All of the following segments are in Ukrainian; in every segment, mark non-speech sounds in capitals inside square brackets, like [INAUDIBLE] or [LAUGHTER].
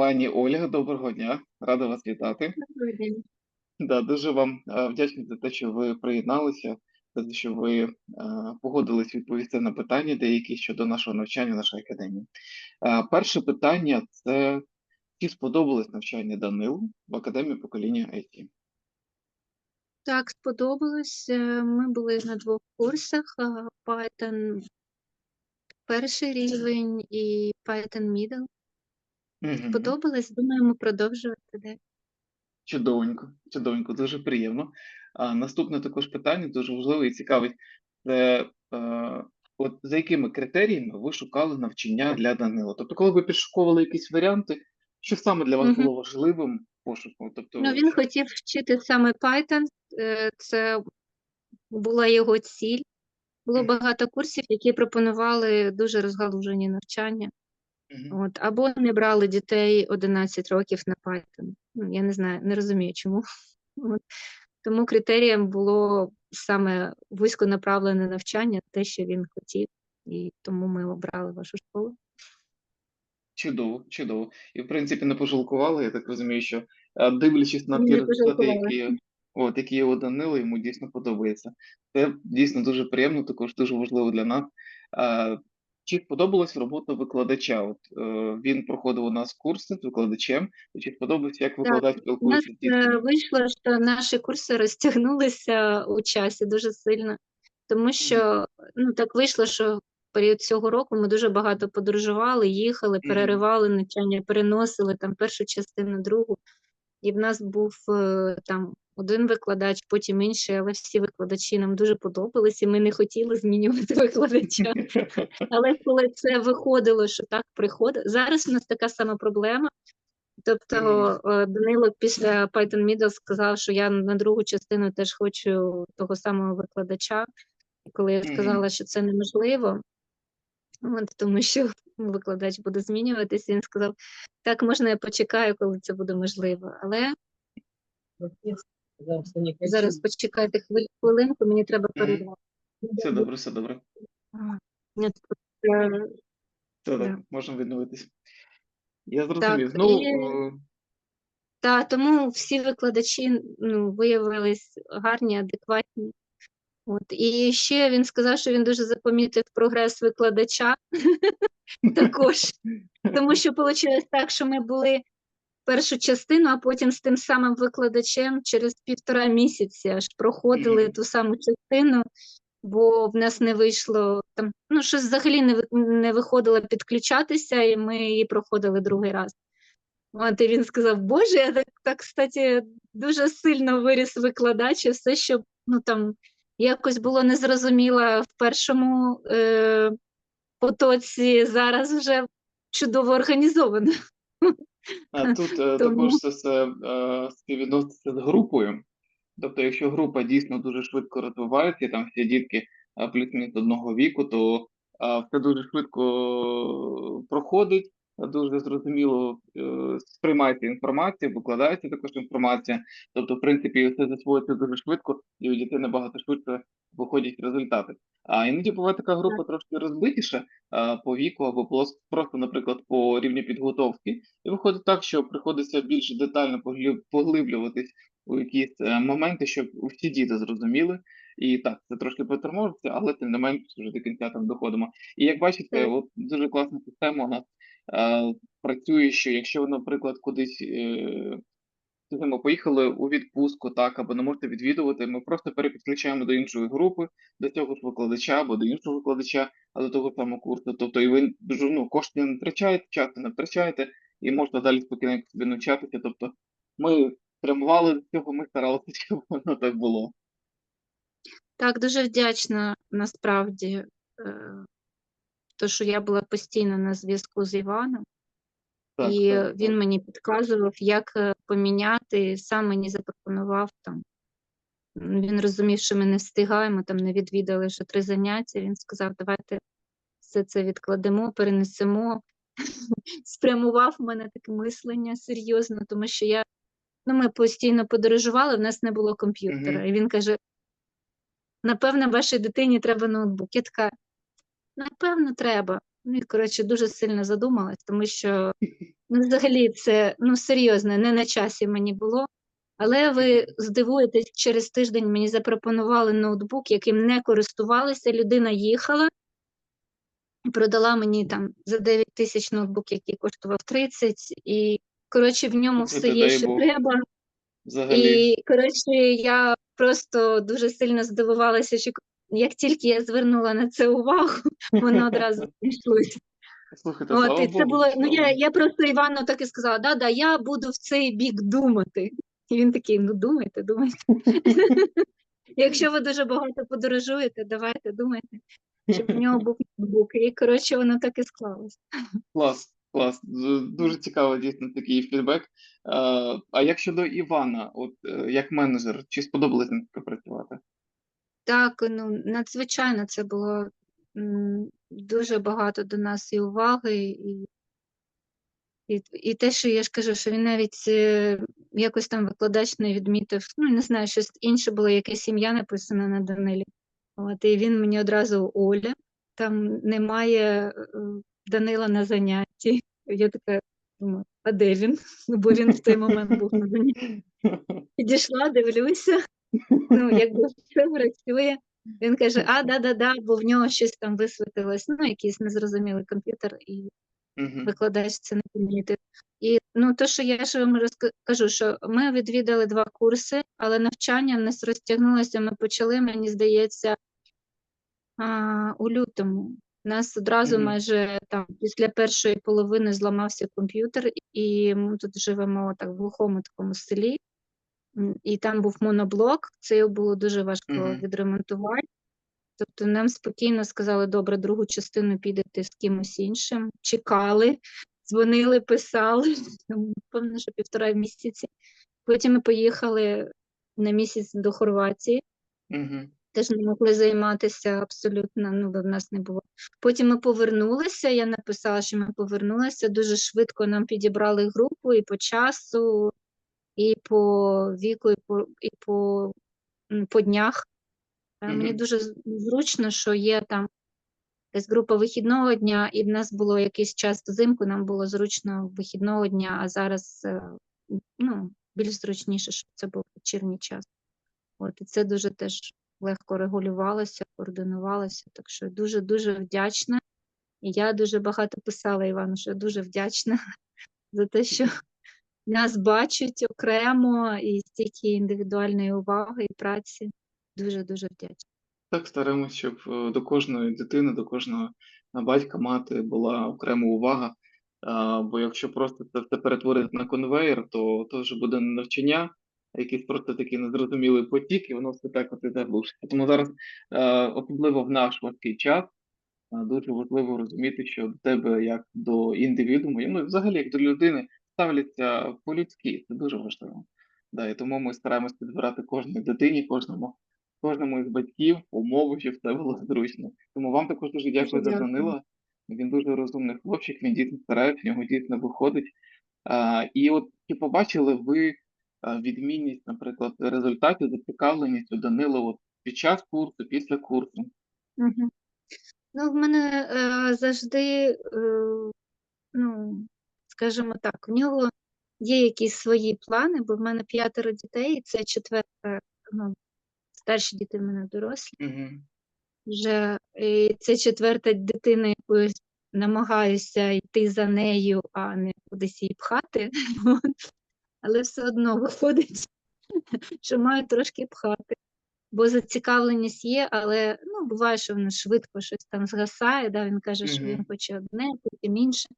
Пані Ольга, доброго дня. Рада вас вітати. Доброго дня. Да, дуже вам е, вдячний за те, що ви приєдналися, за те, що ви е, погодились відповісти на питання деякі щодо нашого навчання в нашій академії. Е, Перше питання це чи сподобалось навчання Данилу в академії покоління IT? Так, сподобалось. Ми були на двох курсах: Python перший рівень і Python Middle. Мгм. Сподобалось, думаємо продовжувати далі. Чудовенько, чудовенько, дуже приємно. А, наступне також питання дуже важливе і цікаве. Це е, от за якими критеріями ви шукали навчання для Данила? Тобто, коли ви підшуковували якісь варіанти, що саме для вас Мгм. було важливим в пошуку? Тобто, Ну, він хотів вчити саме Python, е, це була його ціль. Було Мгм. багато курсів, які пропонували дуже розгалужені навчання. От, або не брали дітей 11 років на Python. Ну, я не знаю, не розумію чому. [LAUGHS] От. Тому критерієм було саме вузьконаправлене навчання, те, що він хотів, і тому ми обрали вашу школу. Чудово, чудово. І в принципі не пожалкували. Я так розумію, що е, дивлячись на ті результати, які, от, які є у Данила, йому дійсно подобається. Це дійсно дуже приємно, також дуже важливо для нас. Чи сподобалась робота викладача? От е, він проходив у нас курси з викладачем. І Чи сподобається, як викладач У нас спілкується з е, дітками? вийшло, що наші курси розтягнулися у часі дуже сильно, тому що ну, так вийшло, що в період цього року ми дуже багато подорожували, їхали, Мгм. переривали навчання, переносили там першу частину, другу. І в нас був е, там один викладач, потім інший, але всі викладачі нам дуже подобались, і ми не хотіли змінювати [LAUGHS] викладача. Але коли це виходило, що так приходить. Зараз у нас така сама проблема. Тобто е, Данило після Python Middle сказав, що я на другу частину теж хочу того самого викладача. І коли я сказала, що це неможливо, от, тому що викладач буде змінюватися, він сказав, так, можна я почекаю, коли це буде можливо. Але зараз почекайте хвиль- хвилинку, мені треба Мгм. Все добре, все добре. Е, Все так, можемо відновитись. Я зрозумів. Так, Ну, і- Та, тому всі викладачі ну, виявились гарні, адекватні. От. І ще він сказав, що він дуже запомітив прогрес викладача [LAUGHS] також. [LAUGHS] Тому що вийшло так, що ми були першу частину, а потім з тим самим викладачем через півтора місяці аж проходили ту саму частину, бо в нас не вийшло там, ну, щось взагалі не, не виходило підключатися, і ми її проходили другий раз. От, і він сказав, Боже, я так, так, кстати, дуже сильно виріс викладач, і все, що ну, там, якось було незрозуміло в першому е, потоці, зараз вже чудово організовано. А тут е, Тому- також це все е, співвідноситься з групою. Тобто, якщо група дійсно дуже швидко розвивається, і там всі дітки е, плюс-мінус одного віку, то все дуже швидко проходить, дуже зрозуміло е, сприймається інформація, викладається також інформація. Тобто, в принципі, все засвоюється дуже швидко, і у дітей набагато швидше виходять результати. А іноді буває така група трошки розбитіша по віку або просто, наприклад, по рівню підготовки. І виходить так, що приходиться більш детально поглиб- поглиблюватись у якісь е, моменти, щоб всі діти зрозуміли. І так, це трошки приторможиться, але тим не менш вже до кінця там доходимо. І як бачите, от дуже класна система у нас працює, що якщо ви, наприклад, кудись е, поїхали у відпустку, так, або не можете відвідувати, ми просто перепідключаємо до іншої групи, до цього ж викладача або до іншого викладача, а до того самого курсу. Тобто, і ви дуже ну, кошти не втрачаєте, часу не втрачаєте, і можна далі спокійно собі навчатися. Тобто, ми прямували до цього, ми старалися, [LAUGHS] щоб воно так було. Так, дуже вдячна насправді, то, що я була постійно на зв'язку з Іваном. Так, І так, він так. мені підказував, як е, поміняти, сам мені запропонував там. Він розумів, що ми не встигаємо, там не відвідали ще три заняття. Він сказав, давайте все це відкладемо, перенесемо. [LAUGHS] Спрямував в мене таке мислення серйозно, тому що я, ну, ми постійно подорожували, в нас не було комп'ютера. Мгм. І він каже: напевно, вашій дитині треба ноутбук. Я така, напевно, треба. Ну і коротше дуже сильно задумалась, тому що Ну, взагалі, це ну серйозно, не на часі мені було. Але ви здивуєтесь, через тиждень мені запропонували ноутбук, яким не користувалися. Людина їхала і продала мені там за 9 тисяч ноутбук, який коштував 30, і коротше в ньому все є, що Бог. треба. Взагалі. І коротше, я просто дуже сильно здивувалася, що як тільки я звернула на це увагу, [LAUGHS] воно одразу [LAUGHS] знайшлося. Слухайте, От, слава і це Богу, було, ну я, я просто Івану так і сказала, да, да, я буду в цей бік думати. І він такий, ну думайте, думайте. [LAUGHS] Якщо ви дуже багато подорожуєте, давайте думайте, щоб в нього був ноутбук. І коротше, воно так і склалось. Клас, клас. Дуже цікаво дійсно такий фідбек. А, як щодо Івана, от е, як менеджер, чи сподобалось ним працювати? Так, ну надзвичайно це було дуже багато до нас і уваги, і, і, і те, що я ж кажу, що він навіть е, якось там викладач не відмітив, ну не знаю, щось інше було, якесь ім'я написане на Данилі. От, і він мені одразу Оля, там немає е, Данила на занятті. Я така думаю, а де він? Бо він в той момент був на занятті. [LAUGHS] Підійшла, дивлюся, ну, якби все працює. Він каже: а, да-да-да, бо в нього щось там висвітилось, ну, якийсь незрозумілий комп'ютер, і викладач це не помітив. І ну, то, що я ж вам розкажу, що ми відвідали два курси, але навчання в нас розтягнулося. Ми почали, мені здається, а, у лютому. У нас одразу Мгм. майже там після першої половини зламався комп'ютер, і ми тут живемо так в глухому такому селі. І там був моноблок, це його було дуже важко Мгм. відремонтувати. Тобто нам спокійно сказали, добре, другу частину підете з кимось іншим. Чекали, дзвонили, писали, [LAUGHS] певно, що півтора місяці. Потім ми поїхали на місяць до Хорватії, Мгм. теж не могли займатися абсолютно, ну, в нас не було. Потім ми повернулися, я написала, що ми повернулися, дуже швидко нам підібрали групу і по часу, і по віку, і по, і по, по днях. Е, Мені дуже зручно, що є там якась група вихідного дня, і в нас було якийсь час взимку, нам було зручно вихідного дня, а зараз е, ну, більш зручніше, щоб це був вечірній час. От, і це дуже теж легко регулювалося, координувалося. Так що дуже-дуже вдячна. І я дуже багато писала Івану, що дуже вдячна [LAUGHS] за те, що нас бачать окремо і стільки індивідуальної уваги і праці. Дуже-дуже вдячна. Так стараємось, щоб е, до кожної дитини, до кожного е, батька, мати була окрема увага. Бо якщо просто це все перетворити на конвейер, то то вже буде навчання, якийсь просто такий незрозумілий потік, і воно все так от іде глушиться. Тому зараз, е, особливо в наш важкий час, е, дуже важливо розуміти, що до тебе як до індивідуму, і, ну і взагалі як до людини ставляться по-людськи. Це дуже важливо. Да, і тому ми стараємось підбирати кожній дитині, кожному кожному із батьків умови, щоб це було зручно. Тому вам також дуже дякую за. Данила. Він дуже розумний хлопчик, він дійсно старається, в нього дійсно виходить. А, і от чи побачили ви відмінність, наприклад, результатів зацікавленість у Данила от під час курсу, після курсу? Мгм. Ну, в мене е, завжди, е, ну, скажімо так, в нього є якісь свої плани, бо в мене п'ятеро дітей, і це четверта, ну, старші діти в мене дорослі. Угу. Вже і це четверта дитина, яку я намагаюся йти за нею, а не кудись її пхати. [LAUGHS] Але все одно виходить, [LAUGHS] що маю трошки пхати. Бо зацікавленість є, але ну, буває, що воно швидко щось там згасає. Да? Він каже, що він хоче одне, потім інше.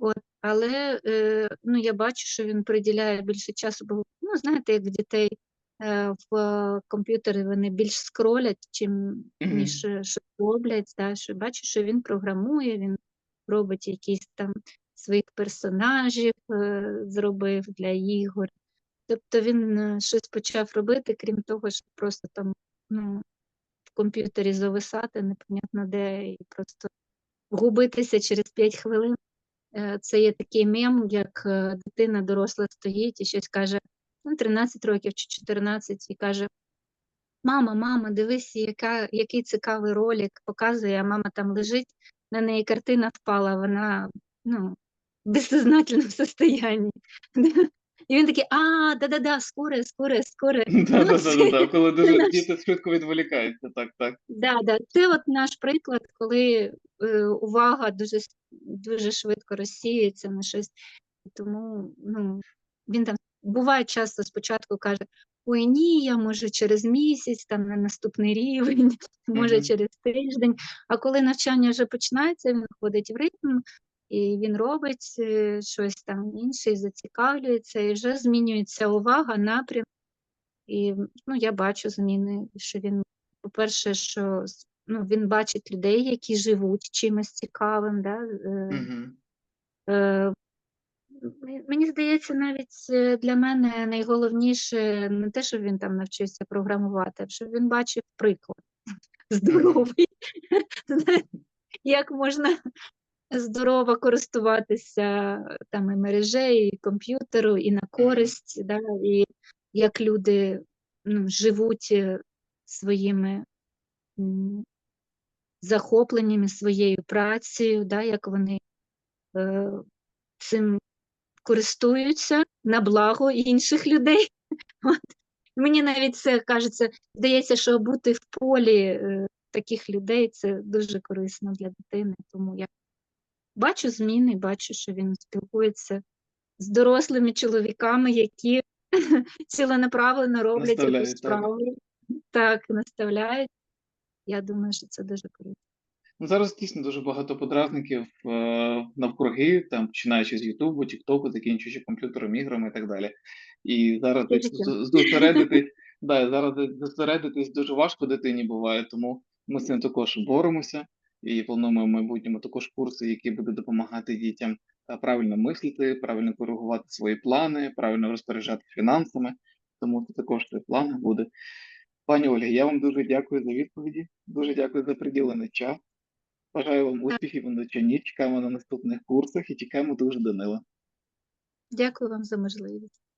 От. Але е, ну, я бачу, що він приділяє більше часу, бо ну, знаєте, як в дітей е, в комп'ютері вони більш скролять, чим ніж е, щось роблять. Да? Що бачу, що він програмує, він робить якісь там своїх персонажів, е, зробив для ігор. Тобто він щось почав робити, крім того, щоб просто там ну, в комп'ютері зависати, непонятно де, і просто губитися через 5 хвилин. Е, Це є такий мем, як е, дитина доросла стоїть і щось каже, ну, 13 років чи 14, і каже: Мама, мама, дивись, яка, який цікавий ролик, показує, а мама там лежить, на неї картина впала, вона ну, в безсознательному [LAUGHS] состоянии. І він такий: "А, да-да-да, скоро, скоро, скоро". [LAUGHS] Ну, це Да-да-да-да-да, коли дуже діти швидко відволікаються. Так, так. Да-да, це от наш приклад, коли, е, увага дуже дуже швидко розсіюється на щось. Тому, ну, він там буває часто спочатку каже: "Ой, ні, я може через місяць, там на наступний рівень, [LAUGHS] може через тиждень". А коли навчання вже починається, він входить в ритм, і він робить, е, щось там інше, і зацікавлюється, і вже змінюється увага, напрям. І, ну, я бачу зміни, що він, по-перше, що ну, він бачить людей, які живуть чимось цікавим, да. Мгм. Е, мені здається, навіть, для мене найголовніше не те, щоб він там навчився програмувати, а щоб він бачив приклад здоровий. [LAUGHS] Як можна здорово користуватися там і мережею, і комп'ютеру, і на користь, да, і як люди, ну, живуть, е, своїми, захопленнями, своєю працею, да, як вони, е, цим користуються на благо інших людей. [LAUGHS] От. Мені навіть це кажеться, здається, що бути в полі, е, таких людей це дуже корисно для дитини. Тому я бачу зміни, бачу, що він спілкується з дорослими чоловіками, які [LAUGHS] ціленаправленно роблять якусь справу. Так, наставляють. Я думаю, що це дуже круто. Ну, зараз дійсно дуже багато подразників, е, навкруги, там, починаючи з "Ютубу", "Тіктоку", закінчуючи комп'ютером, іграми і так далі. І зараз зосередитись [LAUGHS] да, зараз зосередитись дуже важко дитині буває, тому ми з цим також боремося і плануємо в майбутньому також курси, які будуть допомагати дітям, правильно мислити, правильно коригувати свої плани, правильно розпоряджатись фінансами. Тому це також в планах буде. Пані Ольго, я вам дуже дякую за відповіді, дуже дякую за приділений час. Бажаю вам успіхів у навчанні, чекаємо на наступних курсах і чекаємо дуже Данила. Дякую вам за можливість.